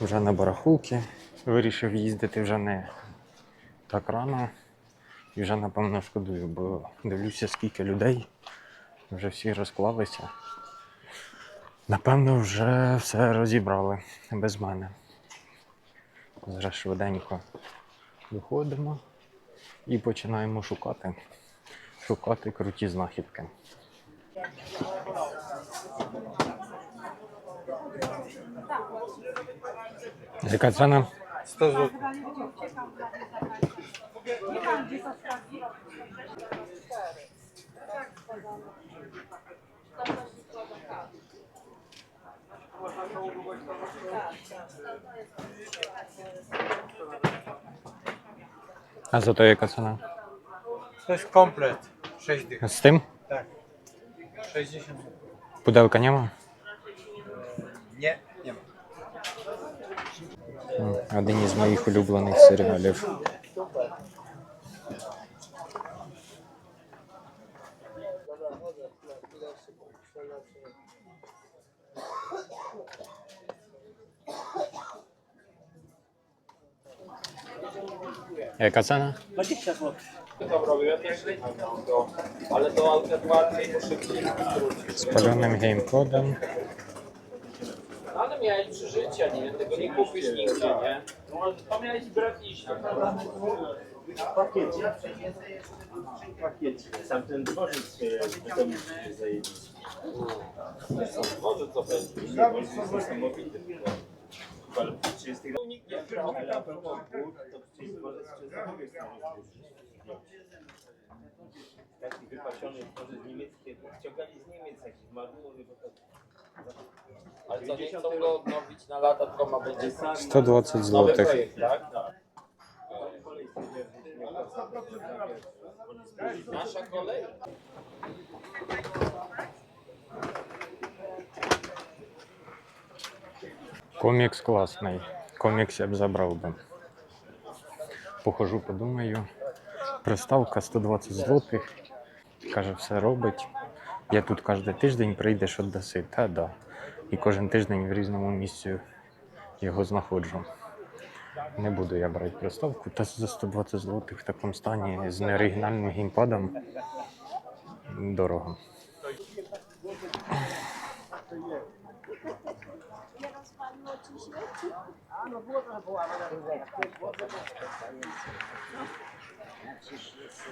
вже на барахулки. Вирішив їздити вже не так рано. І вже, напевно, шкодую, бо дивлюся, скільки людей. Вже всі розклалися. Напевно, вже все розібрали без мене. Зараз швиденько виходимо і починаємо шукати. Шукати круті знахідки. Яка ціна? 100 зł. А за то яка ціна? To jest komplet. 6 dych. З тим? Tak. 60 zł. Pudełka nie ma? Nie, nie ma. М, Один із моїх улюблених серіалів. Яка ціна? 20 zł. Ale to alternatywnie muszę szybciej З пальоним геймкодом. Ale miałeś przeżycia, nie? Tego nie kupisz nigdzie, nie? No, to miałeś brać iść. Pakiecie. Pakiecie. Sam ten dworzec e, potem zajebić. Może co będzie. Niesamowity. Ale w 30 lat nikt nie wziął samochód, to przecież dworzec drugiej strony Taki wypasiony dworzec niemiecki, to ściągali z Niemiec jakiś marmury, bo to... Ale co, nie chcą go odnowić na lata, tylko ma będzie sam 120 nowy zł. projekt, tak? Nasza kolej? Комікс класний. Комікс я б забрав би. Похожу, подумаю. Приставка 120 злотих. Каже, все робить. Я тут кожен тиждень прийдеш віддаси. Та да. І кожен тиждень в різному місці його знаходжу. Не буду я брати приставку. Та за 120 злотих в такому стані з неоригінальним геймпадом дорого.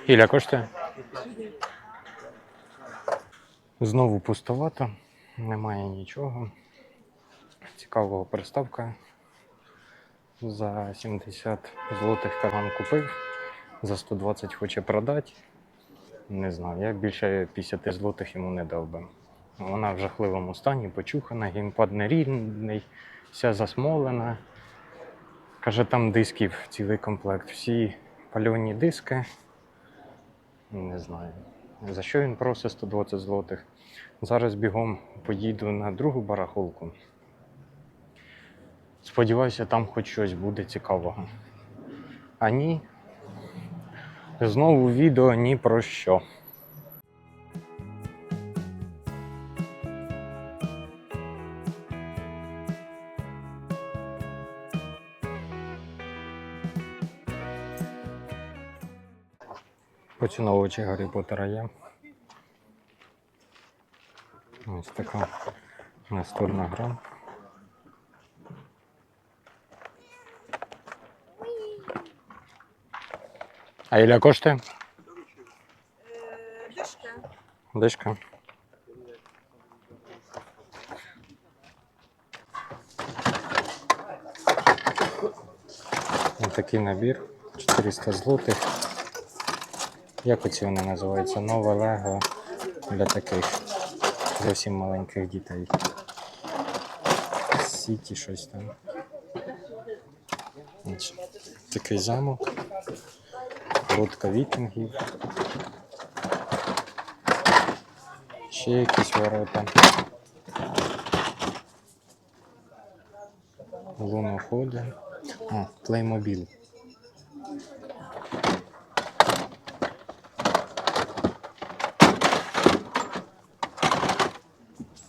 Іля коштує? Знову пустовато, немає нічого. Цікавого приставка. За 70 злотих карман купив, за 120 хоче продати. Не знаю, я більше 50 злотих йому не дав би. Вона в жахливому стані, почухана, геймпад нерівний, вся засмолена. Каже, там дисків цілий комплект. Всі пальоні диски. Не знаю. За що він просить 120 злотих. Зараз бігом поїду на другу барахолку. Сподіваюся, там хоч щось буде цікавого. А ні. Знову відео ні про що. Поціновувачі Гаррі Поттера є. Ось така настольна гра. А Іля коштує? Dyszkę. Дишка. Ось такий набір. 400 злотих. Як оці вони називаються? Нове Лего для таких зовсім маленьких дітей. Сіті щось там. Такий замок. Лодка вікінгів. Ще якісь ворота. Луноходи. А, плеймобіль.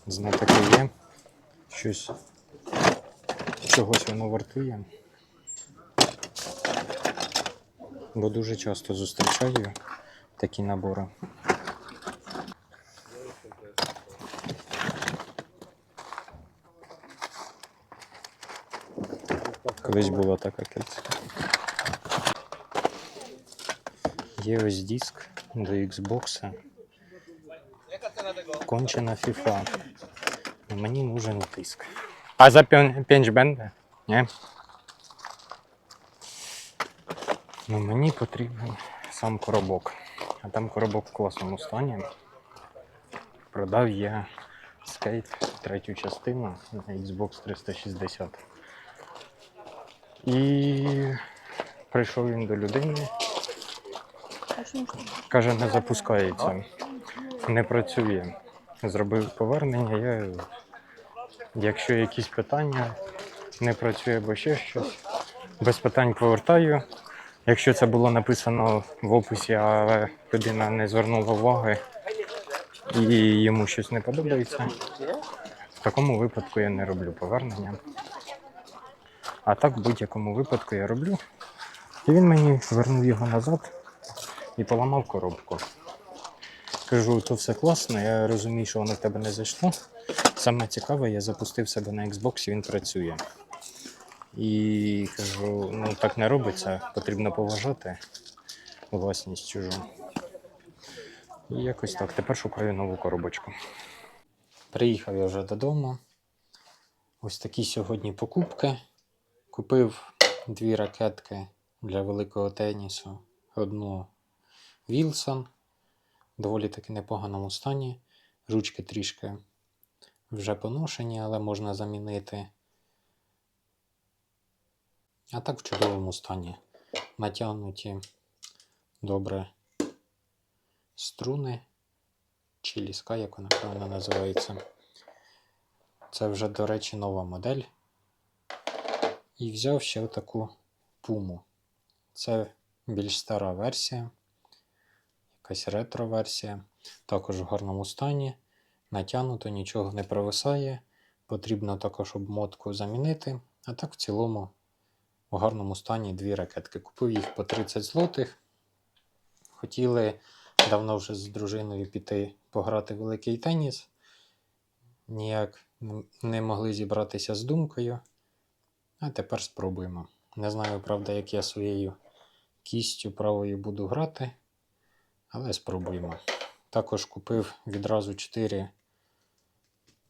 Знатоки є. Щось чогось воно вартує. Бо дуже часто зустрічаю такі набори. Колись була така кільця. Є ось диск до Xbox. Кончена FIFA. Мені нужен диск. А за пенчбенда? Ні? Ну, мені потрібен сам коробок. А там коробок в класному стані. Продав я скейт третю частину на Xbox 360. І прийшов він до людини. Каже, не запускається, не працює. Зробив повернення. Я, якщо якісь питання, не працює або ще щось, без питань повертаю. Якщо це було написано в описі, але людина не звернула уваги і йому щось не подобається, в такому випадку я не роблю повернення. А так в будь-якому випадку я роблю. І він мені вернув його назад і поламав коробку. Кажу, то все класно, я розумію, що воно в тебе не зайшло. Саме цікаве, я запустив себе на Xbox, і він працює. І кажу, ну так не робиться, потрібно поважати власність чужу. І якось так. Тепер шукаю нову коробочку. Приїхав я вже додому. Ось такі сьогодні покупки. Купив дві ракетки для великого тенісу. Одну Вілсон, доволі таки непоганому стані. Ручки трішки вже поношені, але можна замінити. А так в чудовому стані. Натягнуті добре струни чи ліска, як вона правильно називається. Це вже, до речі, нова модель. І взяв ще таку пуму. Це більш стара версія, якась ретро-версія. Також в гарному стані. Натягнуто, нічого не провисає. Потрібно також обмотку замінити. А так в цілому в гарному стані дві ракетки. Купив їх по 30 злотих. Хотіли давно вже з дружиною піти пограти в великий теніс. Ніяк не- могли зібратися з думкою. А тепер спробуємо. Не знаю, правда, як я своєю кістю правою буду грати, але спробуємо. Також купив відразу 4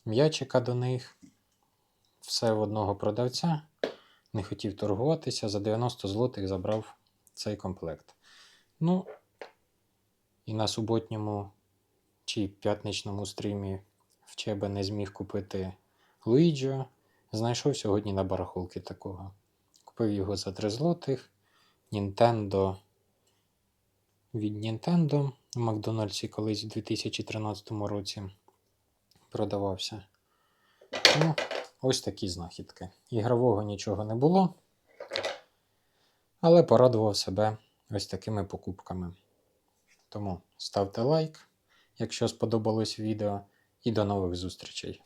м'ячика до них. Все в одного продавця. Не хотів торгуватися. За 90 злотих забрав цей комплект. Ну, і на суботньому чи п'ятничному стрімі в Чеба не зміг купити Луїджіо. Знайшов сьогодні на барахолки такого. Купив його за 3 злотих. Nintendo від Nintendo в Макдональдсі колись у 2013 році продавався. Ну, ось такі знахідки. Ігрового нічого не було, але порадував себе ось такими покупками. Тому ставте лайк, якщо сподобалось відео, і до нових зустрічей.